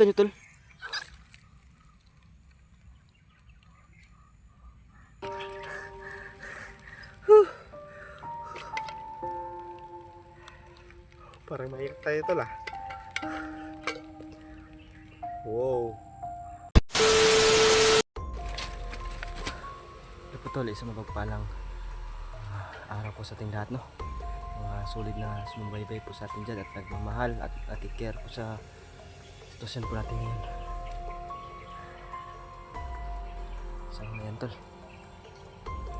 Kita nyo tol. Huh. Parang mahirap tayo tol ah. Wow. Ito po tol, isang mapagpalang ah, araw po sa ating lahat no. Mga solid na sumubaybay po sa atin dyan at nagmamahal at, at care po sa sitwasyon po natin ngayon. So ngayon tol,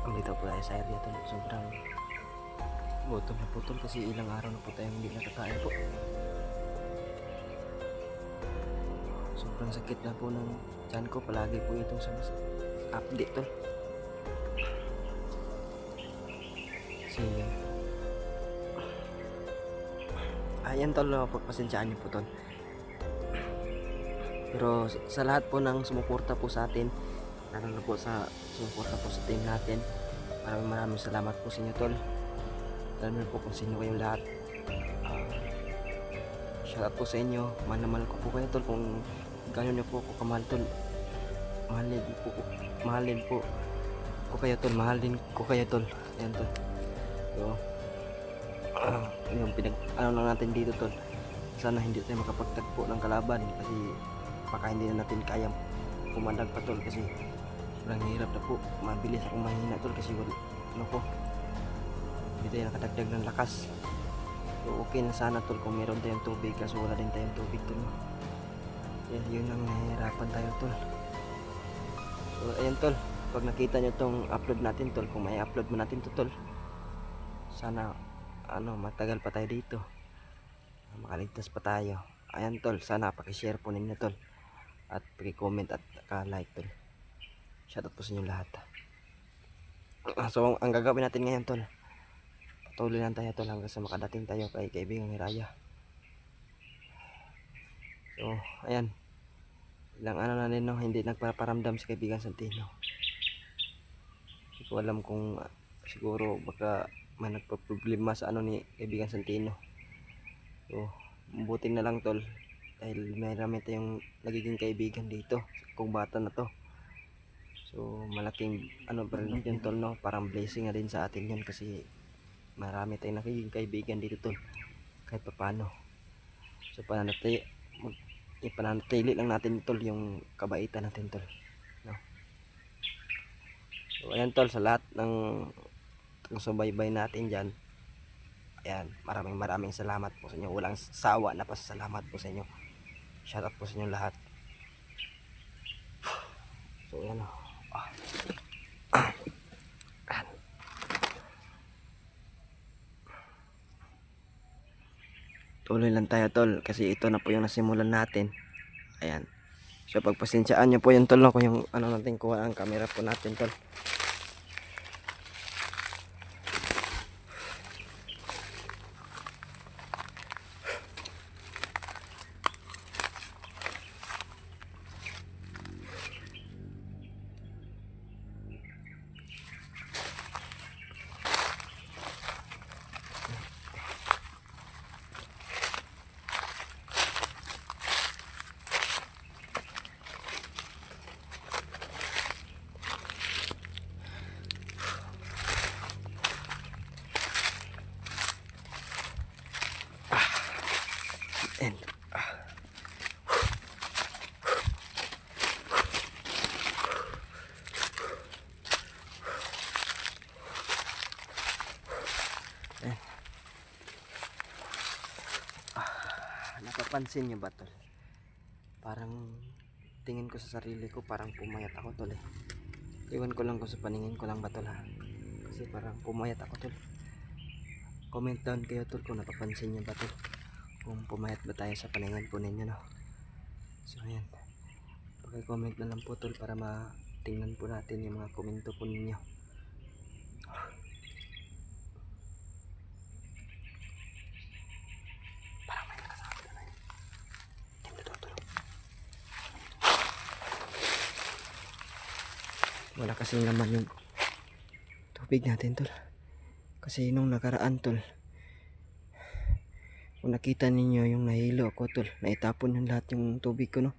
ang dito po tayo sa area tol, sobrang gutom na po tol kasi ilang araw na po tayong hindi nakakain po. Sobrang sakit na po ng tiyan ko, palagi po itong sa update tol. Kasi Ayan tol, pagpasensyaan niyo po tol. Pero sa- lahat po ng sumuporta po sa atin, lalo na po sa sumuporta po sa team natin, maraming maraming salamat po sa inyo tol. Alam niyo po kung sino kayong lahat. Ah, shout out po sa inyo, mahal na mahal ko po kayo tol kung gano'n niyo po ako kamahal tol. Mahalin po, mahalin po ko kayo tol, mahalin ko kayo tol. Ayan tol. So, ah, yung pinag ano lang natin dito tol sana hindi tayo makapagtagpo ng kalaban kasi baka hindi na natin kayang pumandag pa tol kasi sobrang hirap na po. Mabilis akong mahina tol kasi wala ano po hindi tayo nakadagdag ng lakas. So okay na sana tol kung meron tayong tubig kasi wala din tayong tubig tol? Yan, yun ang nahihirapan tayo tol. So ayan tol pag nakita nyo tong upload natin tol kung may upload mo natin to tol sana ano matagal pa tayo dito. Makaligtas pa tayo. Ayan tol sana pakishare po ninyo tol at paki-comment at ka-like tol. Shoutout po sa inyo lahat. Ah, so ang gagawin natin ngayon tol. Patuloy lang tayo tol hanggang sa makadating tayo kay kaibigang Hiraya so ayan. Ilang ano na din no? Hindi nagpaparamdam si kaibigan Santino. Hindi ko alam kung ah, siguro baka may nagpa-problema sa ano ni kaibigan Santino. So, mabuting na lang tol. Dahil may rami tayong nagiging kaibigan dito. Kung bata na to. So, malaking ano pa rin yun tol no. Parang blessing na din sa atin yun kasi marami tayong nagiging kaibigan dito tol. Kahit pa paano. So, pananatili, mag, ipananatili lang natin tol yung kabaitan natin tol. No? So, ayan tol sa lahat ng kung subaybay natin dyan ayan maraming maraming salamat po sa inyo walang sawa na pasasalamat po sa inyo shout out po sa inyo lahat. So ayan o. Ah. Ayan. tuloy lang tayo tol kasi ito na po yung nasimulan natin. Ayan. So pagpasensyaan nyo po yung tol kung yung ano natin kuha ang camera po natin tol and Ayan. Ah, napapansin niyo ba tol? Parang tingin ko sa sarili ko parang pumayat ako tol eh. Iwan ko lang kung sa paningin ko lang ba tol ha. Kasi parang pumayat ako tol. Comment down kayo tol kung napapansin niyo ba tol kung pumayat ba tayo sa paningin po ninyo no so ayan pakicomment na lang po tol para matingnan po natin yung mga komento po ninyo Parang may nakasabi na yun. Tingnan daw, tol. Wala kasing laman yung tubig natin tol kasi nung nakaraan tol Kung nakita ninyo yung nahilo ako tol, naitapon yung lahat yung tubig ko no.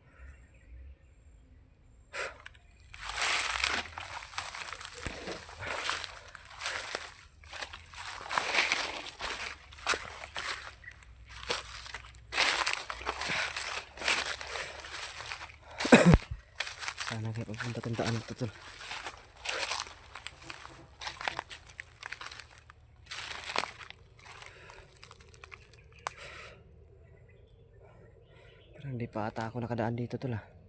Sana kayo pagpunta kong daan ito tol. Pa ata ako nakadaan dito tol ah.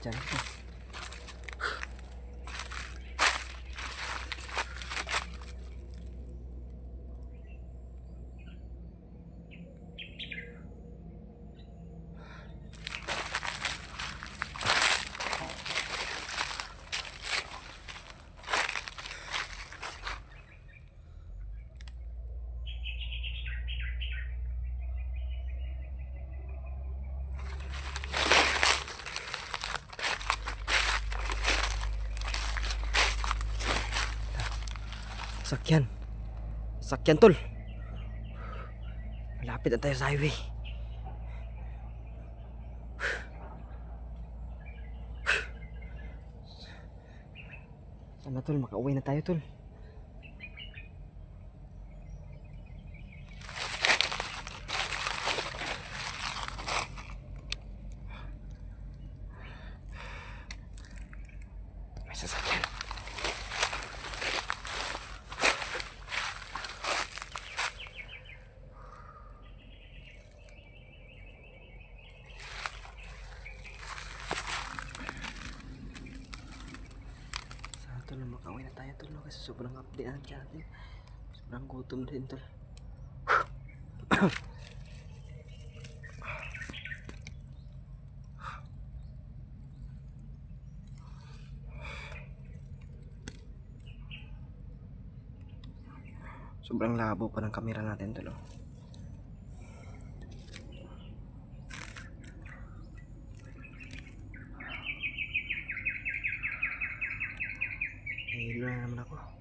Hindi na dyan. Sakyan. Sakyan tol. Malapit na tayo sa highway. Sana tol, makauwi na tayo tol. May sasakyan. Sana tol, makauwi na tayo tol no? kasi sobrang update na natin. Sobrang gutom din tol. Sobrang labo pa ng kamera natin tol. oh. Hilo na naman ako.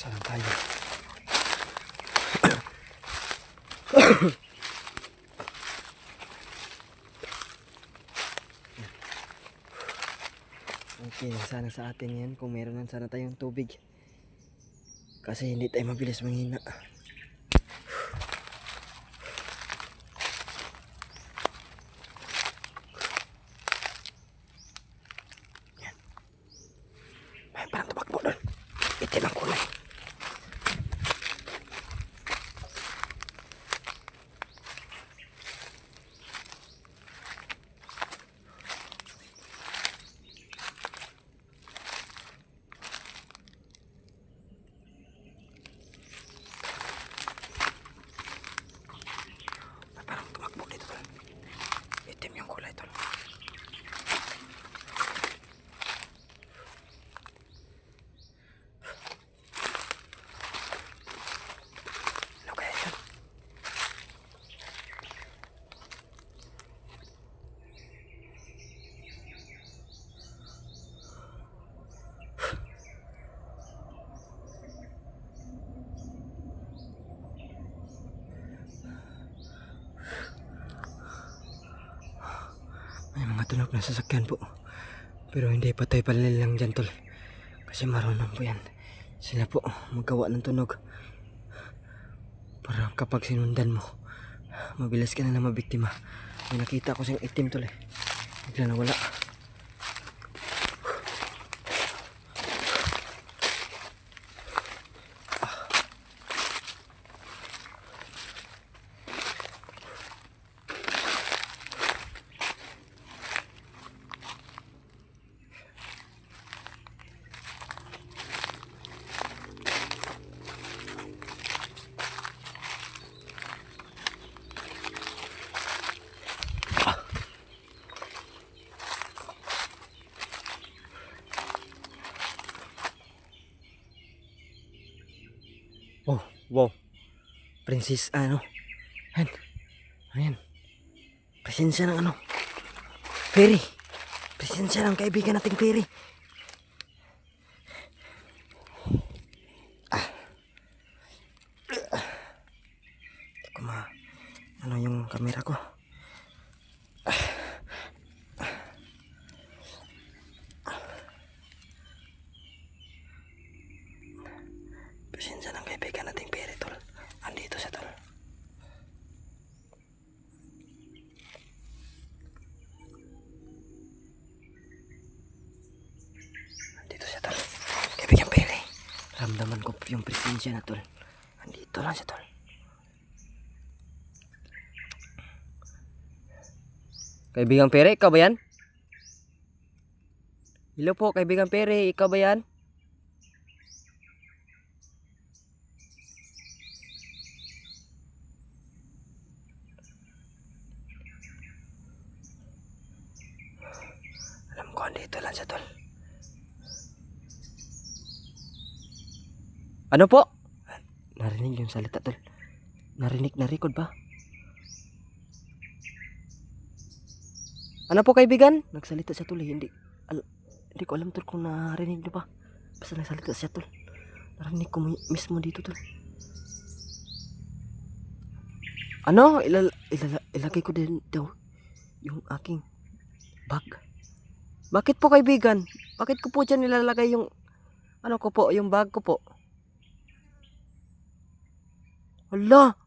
Saan tayo? Okay, sana sa atin yan kung meron lang sana tayong tubig. Kasi hindi tayo mabilis manghina. Yan. May parang tumakbo doon. Itim ang kulay. May parang tumakbo dito tol. Itim yung kulay tol. Ano kaya yun? Tunog na sasakyan po. Pero hindi patay pala lang dyan tol. Kasi marunong po yan. Sila po magawa ng tunog. Para kapag sinundan mo, mabilis ka na na mabiktima. May nakita ko siyang itim tol eh. Bigla nawala. Oh, wow. Princess, ano? Ayan. Ayan. Presensya ng ano? Fairy. Presensya ng kaibigan nating Fairy. Ah. Hindi ko ma... Ano yung camera ko? Presensya ng kaibigan nating Fairy, tol. Andito siya, tol. Andito siya, tol. Kaibigan Pere. Ramdaman ko presensya na, tol. Andito lang siya, tol. Kaibigan Pere, ikaw ba yan? Hello po, kaibigan Pere, ikaw ba yan? Alam ko, andito lang siya, tol. Ano po? Narinig yung salita, tol. Narinig, na-record ba? Ano po, kaibigan? Nagsalita siya, tol. eh. Hindi, al- hindi ko alam, tol, kung narinig niyo ba. Basta nagsalita siya, tol. Narinig ko mi- mismo dito, tol. Ano? Ilal ilala ilagay ko din daw yung aking bag. Bakit po kaibigan? Bakit ko po dyan nilalagay yung ano ko po, yung bag ko po? Hala!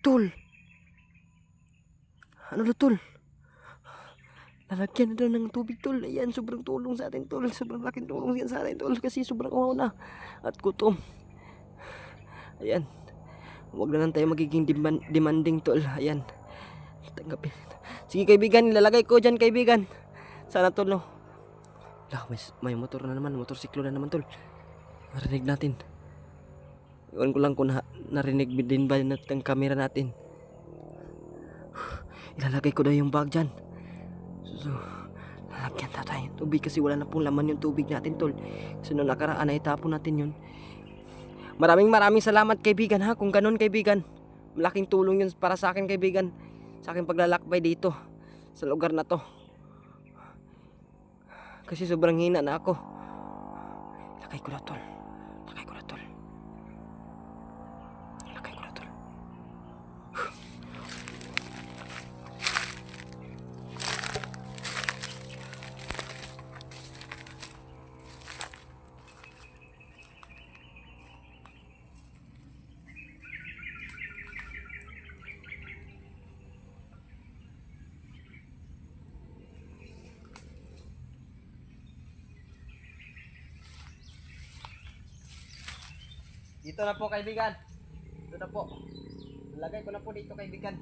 Tul! Ano na tul? Lalagyan na daw ng tubig tul. Ayan, sobrang tulong sa atin tul. Sobrang laking tulong yan sa atin tul. Kasi sobrang uhaw na. At gutom. Ayan. Huwag na lang tayo magiging deman- demanding tol. Ayan. Tanggapin. Sige kaibigan, nilalagay ko dyan kaibigan. Sana tol no. Lah, may, may motor na naman, motorsiklo na naman tol. Marinig natin. Iwan ko lang kung na, narinig din ba natin ang camera natin. Ilalagay ko daw yung bag dyan. So, lalagyan na tayo ng tubig kasi wala na pong laman yung tubig natin tol. So, nung nakaraan ay itapon natin yun. Maraming maraming salamat kaibigan ha kung ganun kaibigan. Malaking tulong yun para sa akin kaibigan. Sa aking paglalakbay dito sa lugar na to. Kasi sobrang hina na ako. Lagay ko na tol. Dito na po kaibigan. Dito na po. Lagay ko na po dito kaibigan.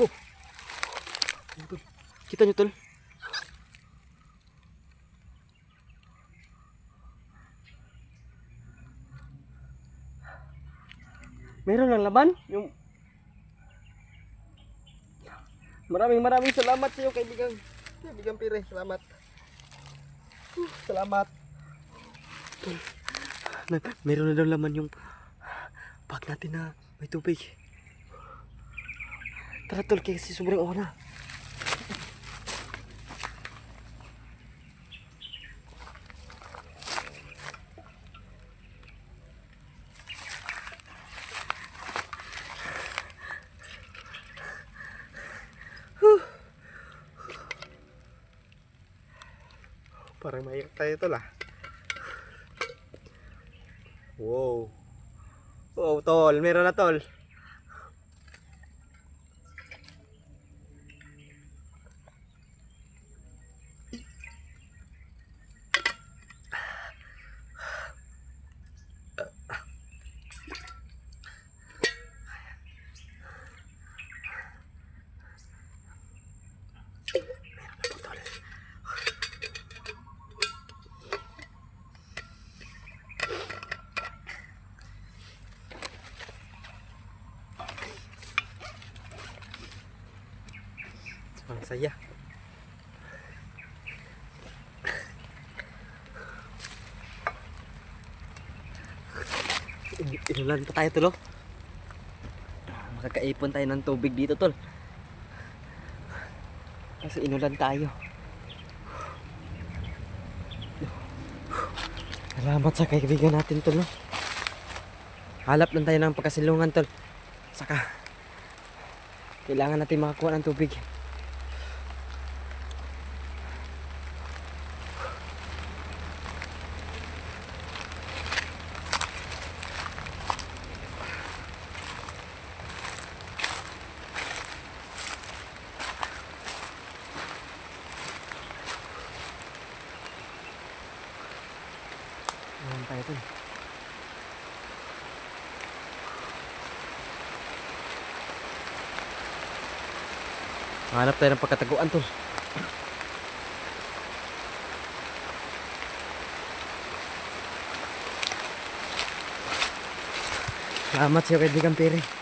Oh. Kita nyo tol? Meron lang laban? Yung... Maraming maraming salamat sa iyo kaibigan. Kaibigan Pire, salamat. Uh, Salamat. Meron na daw laman yung bag natin na may tubig. Tara tol, kasi sobrang uwan Parang may tayo tol ah. Wow. Wow, tol. Meron na tol. Ang saya. In- Inulan pa tayo tol oh. Makakaipon tayo ng tubig dito tol. Kasi inulan tayo. Salamat sa kaibigan natin tol. Halap lang tayo ng pagkasilungan tol. Saka kailangan natin makakuha ng tubig. Ayan tayo tol. Hanap tayo ng pagkataguan tol. Salamat sa kaibigan Piri.